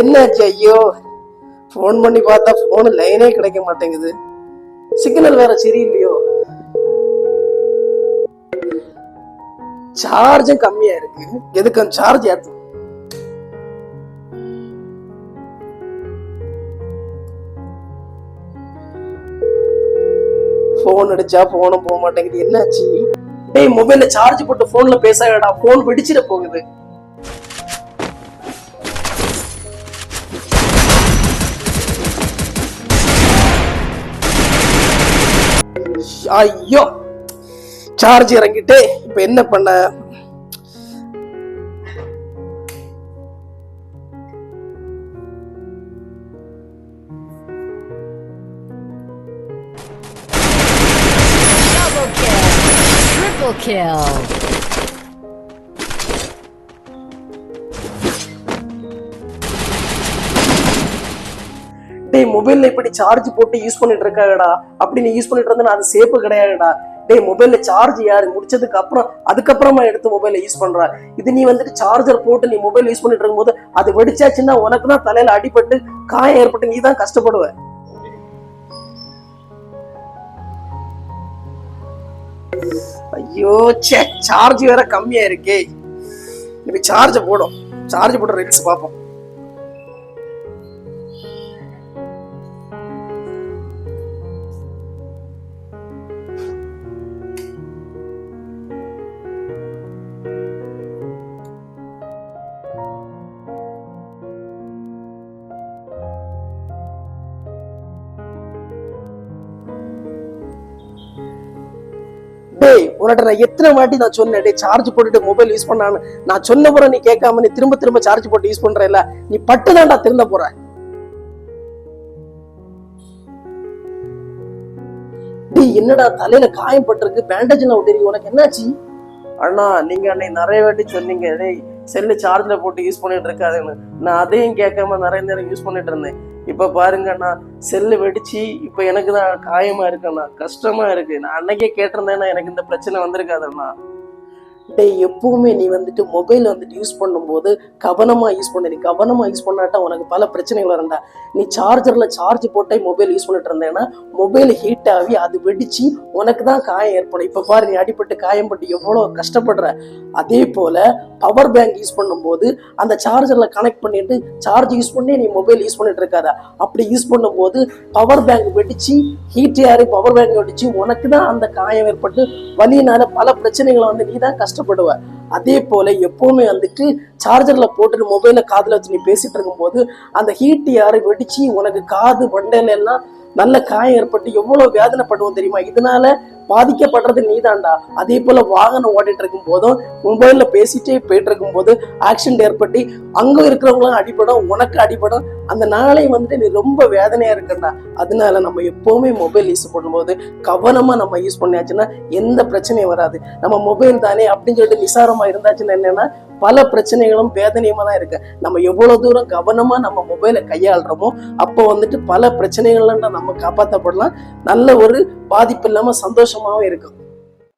என்னாச்சு ஐயோ ஃபோன் பண்ணி பார்த்தா ஃபோனு லைனே கிடைக்க மாட்டேங்குது. சிக்னல் வேற சரியில்லையோ? சார்ஜும் கம்மியா இருக்கு. எதுக்கு அந்த சார்ஜ் ஏத்து? ஃபோன் அடிச்சா ஃபோனும் போக மாட்டேங்குது. என்னாச்சு டேய் மொபைல்ல சார்ஜ் போட்டு ஃபோன்ல பேசாடா ஃபோன் வெடிச்சிட போகுது. ஐயோ சார்ஜ் இறங்கிட்டு இப்ப என்ன பண்ண Triple kill! டேய் மொபைல்ல இப்படி சார்ஜ் போட்டு யூஸ் பண்ணிட்டு இருக்காங்கடா? அப்படி நீ யூஸ் பண்ணிட்டு இருந்தா அது சேஃபு கிடையாதுடா. டேய் மொபைல்ல சார்ஜ் யாரு? முடிச்சதுக்கு அப்புறம் அதுக்கப்புறமா எடுத்து மொபைல யூஸ் பண்ற. இது நீ வந்துட்டு சார்ஜர் போட்டு நீ மொபைல் யூஸ் பண்ணிட்டு இருக்கும்போது அது வெடிச்சாச்சுன்னா உனக்கு தான் தலையில அடிபட்டு காயம் ஏற்பட்டு நீ தான் கஷ்டப்படுவ. ஐயோ ச்சே சார்ஜ் வேற கம்மியா இருக்கே. இப்ப சார்ஜ் போடும். சார்ஜ் போட்டு ரீல்ஸ் பார்ப்போம். டேய் உன்கிட்ட நான் எத்தனை வாட்டி நான் சொன்னேன் டேய் சார்ஜ் போட்டுட்டு மொபைல் யூஸ் பண்ணான்னு. நான் சொன்ன போற நீ கேட்காம நீ திரும்ப திரும்ப சார்ஜ் போட்டு யூஸ் பண்றல நீ பட்டு தான்டா திருந்த போற. டேய் என்னடா தலையில காயம் பட்டிருக்கு பேண்டேஜ் விட்டுறீங்க உனக்கு என்னாச்சு? அண்ணா நீங்க அன்னைக்கு நிறைய வாட்டி சொன்னீங்க டேய் செல்லு சார்ஜில் போட்டு யூஸ் பண்ணிட்டு இருக்காதுன்னு. நான் அதையும் கேட்காம நிறைய நேரம் யூஸ் பண்ணிட்டு இருந்தேன். இப்போ பாருங்கண்ணா செல்லு வெடிச்சு இப்போ எனக்கு தான் காயமாக இருக்குண்ணா கஷ்டமாக இருக்குது நான் அன்னைக்கே கேட்டிருந்தேன்னா எனக்கு இந்த பிரச்சனை வந்திருக்காதுண்ணா டேய் எப்பவுமே நீ வந்துட்டு மொபைல் வந்துட்டு யூஸ் பண்ணும்போது கவனமா யூஸ் பண்ண. நீ கவனமா யூஸ் பண்ணாட்டா உனக்கு பல பிரச்சனைகள் வரண்டா நீ சார்ஜர்ல சார்ஜ் போட்டே மொபைல் யூஸ் பண்ணிட்டு இருந்தேன்னா மொபைல் ஹீட் ஆகி அது வெடிச்சு உனக்கு தான் காயம் ஏற்படும். இப்போ பாரு நீ அடிபட்டு காயம்பட்டு எவ்வளவு கஷ்டப்படுற. அதே போல பவர் பேங்க் யூஸ் பண்ணும்போது அந்த சார்ஜரில் கனெக்ட் பண்ணிட்டு சார்ஜ் யூஸ் பண்ணி நீ மொபைல் யூஸ் பண்ணிட்டு இருக்காத. அப்படி யூஸ் பண்ணும்போது பவர் பேங்க் வெடிச்சு ஹீட் ஏறி பவர் பேங்க் வெடிச்சு உனக்கு தான் அந்த காயம் ஏற்பட்டு வழியினால பல பிரச்சனைகளை வந்து நீ தான் கஷ்டப்படுவ அதே போல எப்பவுமே வந்துட்டு சார்ஜர்ல போட்டு மொபைல காதுல வச்சு நீ பேசிட்டு இருக்கும்போது அந்த ஹீட் யாரை வெடிச்சு உனக்கு காது மண்டையில எல்லாம் நல்ல காயம் ஏற்பட்டு எவ்வளவு வேதனைப்படுவோம் தெரியுமா? இதனால பாதிக்கப்படுறது நீதான்டா. அதே போல வாகனம் ஓட்டிட்டு இருக்கும் போதும் மொபைல்ல பேசிட்டே போயிட்டு இருக்கும் போது ஆக்சிடென்ட் ஏற்பட்டு அங்க இருக்கிறவங்களும் அடிபடும் உனக்கு அடிபடும். அந்த நாளை வந்துட்டு நீ ரொம்ப வேதனையா இருக்கண்டா அதனால நம்ம எப்பவுமே மொபைல் யூஸ் பண்ணும்போது கவனமா நம்ம யூஸ் பண்ணியாச்சுன்னா எந்த பிரச்சனையும் வராது. நம்ம மொபைல் தானே அப்படின்னு சொல்லிட்டு நிசாரமா இருந்தாச்சுன்னா என்னன்னா பல பிரச்சனைகளும் வேதனையுமா தான் இருக்கு. நம்ம எவ்வளவு தூரம் கவனமா நம்ம மொபைலை கையாளுறோமோ அப்போ வந்துட்டு பல பிரச்சனைகள்லாம் நம்ம காப்பாற்றப்படலாம் நல்ல ஒரு பாதிப்பு இல்லாம சந்தோஷமாவும் இருக்கும்